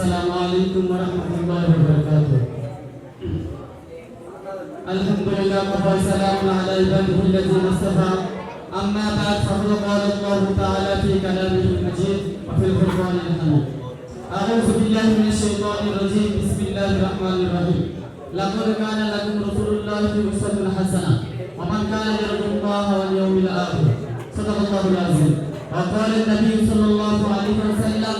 السلام عليكم ورحمة الله وبركاته الحمد لله وسلام على عباده الذين اصطفى أما بعد فقد قال الله تعالى في كلامه المجيد وفي القرآن الحميد أعوذ بالله من الشيطان الرجيم بسم الله الرحمن الرحيم لقد كان لكم رسول الله في أسوة حسنة ومن كان يرجو الله واليوم الآخر صدق الله العظيم وقال النبي صلى الله عليه وسلم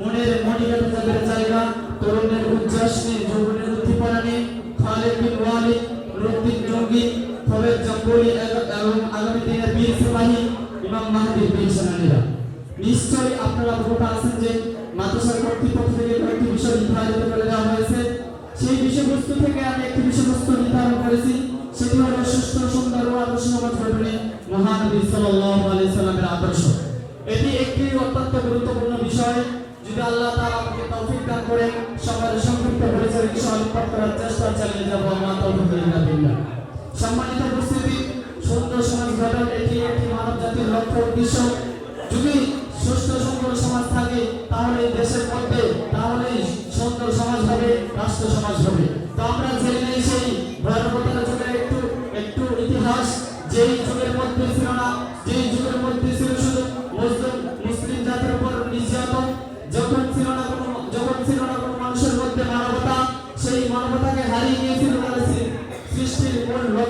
মনের মণিকাতে যাদের জায়গা তরুণের উচ্ছ্বাস নিয়ে যৌবনের উদ্দীপনা নিয়ে খালেদ বিন ওয়ালিদ নুরুদ্দিন জঙ্গি, ফবেদ জঙ্গলি এবং আগামী দিনের বীর সিপাহী, ইমাম মাহদির বীর সেনানীরা। নিশ্চয়ই আপনারা অবগত আছেন যে মাদ্রাসার কর্তৃপক্ষ থেকে কয়েকটি বিষয় নির্ধারিত করে দেওয়া হয়েছে। সেই বিষয়বস্তু থেকে আমি একটি বিষয়বস্তু নির্ধারণ করেছি, সেটি হলো সুস্থ সুন্দর ও আদর্শবাদ ঘটনে মহানবী সাল্লাল্লাহু আলাইহি সাল্লামের আদর্শ। এটি একটি অত্যন্ত গুরুত্বপূর্ণ বিষয়। যদি আল্লাহ তাআলা আমাকে তৌফিক দান করেন সবার সংক্ষিপ্ত পরিচয় আলোকপাত করার চেষ্টা চালিয়ে যাব। আমার তৌফিক ইল্লা বিল্লাহ সম্মানিত উপস্থিতি, সুন্দর সমাজ গঠন এটি একটি মানব জাতির লক্ষ্য উদ্দেশ্য। যদি সুস্থ, সুন্দর সমাজ থাকে, তাহলে দেশের মধ্যে তাহলে সুন্দর সমাজ হবে, রাষ্ট্র সমাজ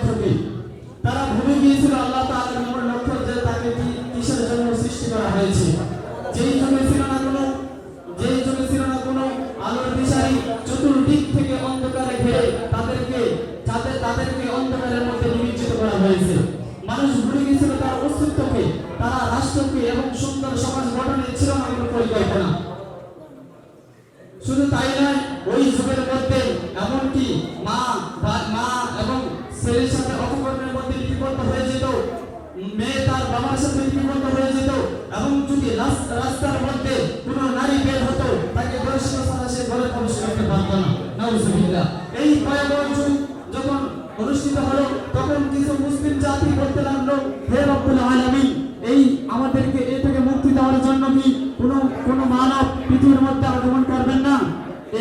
লক্ষ্যকে তারা ভুলে গিয়েছিল আল্লাহ তাআলার মূল লক্ষ্য যে তাকে কিসের জন্য সৃষ্টি করা হয়েছে। যেই যুগে ছিল না কোনো যেই যুগে ছিল না কোনো আলোর দিশারি চতুর্দিক থেকে অন্ধকারে ঘিরে তাদেরকে তাদের তাদেরকে অন্ধকারের মধ্যে নিমজ্জিত করা হয়েছে। মানুষ ভুলে গিয়েছিল তার অস্তিত্বকে। তারা রাষ্ট্রকে এবং সুন্দর সমাজ গঠনের ছিল না কোনো পরিকল্পনা। শুধু তাই নয়, ওই যুগের মধ্যে এমনকি মা ছেলের সাথে অপকর্মের মধ্যে লিপিবদ্ধ হয়ে যেত। মেয়ে তার বাবার সাথে লিপিবদ্ধ হয়ে যেত এবং যদি রাস্তার মধ্যে কোনো নারী বের হতো, তাকে বয়স্ক ছাড়া সে ঘরে প্রবেশ করতে পারত না। নাউজুবিল্লাহ। এই ভয়াবহ যুগ যখন অনুষ্ঠিত হলো, তখন কিছু মুসলিম জাতি বলতে লাগল, হে রব্বুল আলামিন, এই আমাদেরকে এ থেকে মুক্তি দেওয়ার জন্য কি কোনো কোনো মানব পৃথিবীর মধ্যে আগমন করবেন না?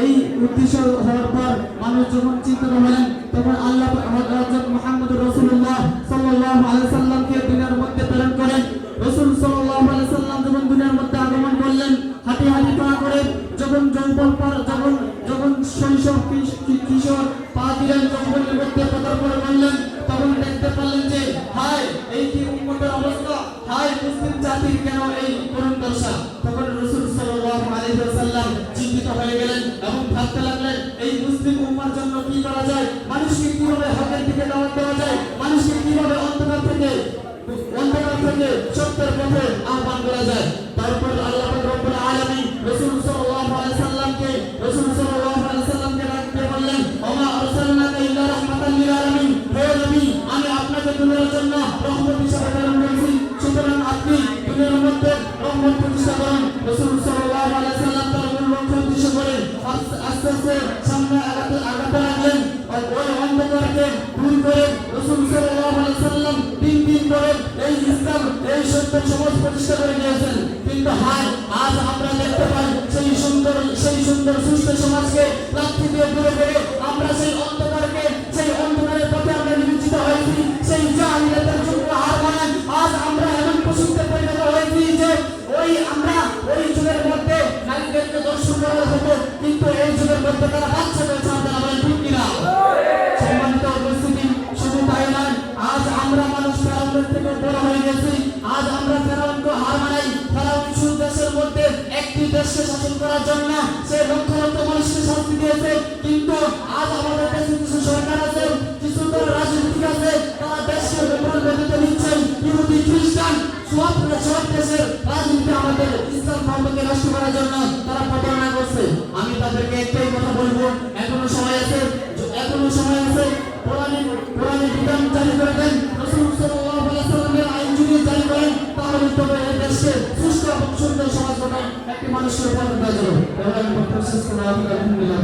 এই উদ্দেশ্য হওয়ার পর মানুষ যখন চিন্তিত হলেন তখন আল্লাহ হযরত মুহাম্মদ রাসূলুল্লাহ সাল্লাল্লাহু আলাইহি সাল্লামকে দুনিয়ার মধ্যে প্রেরণ করেন। রাসূল সাল্লাল্লাহু আলাইহি সাল্লাম যখন দুনিয়ার মধ্যে আগমন করলেন, হাঁটি হাঁটি পা করে যখন যৌবন পর, যখন যখন শৈশব কিশোর পা দিলেন যৌবনের মধ্যে পদার্পণ করলেন তখন দেখতে পারলেন যে, হায়, এই কি উম্মতের অবস্থা? হায়, মুসলিম জাতির কেন এই করুণ দশা? থেকে অন্ধকার থেকে সত্যের পথে আহ্বান করা যায়। তারপর আল্লাহ রব্বুল আলামিন রাসূল সাল্লাল্লাহু আলাইহি সাল্লামকে, রাসূল সাল্লাল্লাহু আলাইহি সাল্লামকে ডাকতে বললেন, ওমা আরসালনাকা ইল্লা রাহমাতাল লিল আলামিন? হে নবী, আমি আপনাকে দুনিয়ার জন্য রহমত হিসেবে সত্য সমাজ প্রতিষ্ঠা করে গিয়েছেন কিন্তু হায়, আজ আমরা দেখতে পাই সেই সুন্দর সেই সুন্দর সুস্থ সমাজকে লাঠি দিয়ে দূরে করে আমরা সেই অন্ধকারকে, সেই অন্ধকারের পথে আমরা নিমজ্জিত হয়েছি। সেই জাহিলিয়াতের যুগ হার মানায় আজ আমরা এমন প্রসিদ্ধ পরিণত হয়েছি যে ওই আমরা ওই যুগের মধ্যে নারীদেরকে দর্শন করা হতো, কিন্তু এই যুগের মধ্যে তারা বাচ্চাদের ছাড়তে আমরা ঠিক কিনা সম্মানিত উপস্থিতি, শুধু তাই নয়, আজ আমরা মানুষ থেকে বড় হয়ে গেছি। আজ আমরা ফেরাউনকে হার মানাই। ফেরাউন শুধু দেশের মধ্যে একটি দেশকে শাসন করার জন্য সে লক্ষ লক্ষ মানুষকে শাস্তি দিয়েছে। কিন্তু আজ আমাদের দেশে কিছু সুন্দর সমাজ গঠন একটি মানুষের উপাদান প্রয়োজন এবং আমি প্রত্যাশা করি আলহামদুলিল্লাহ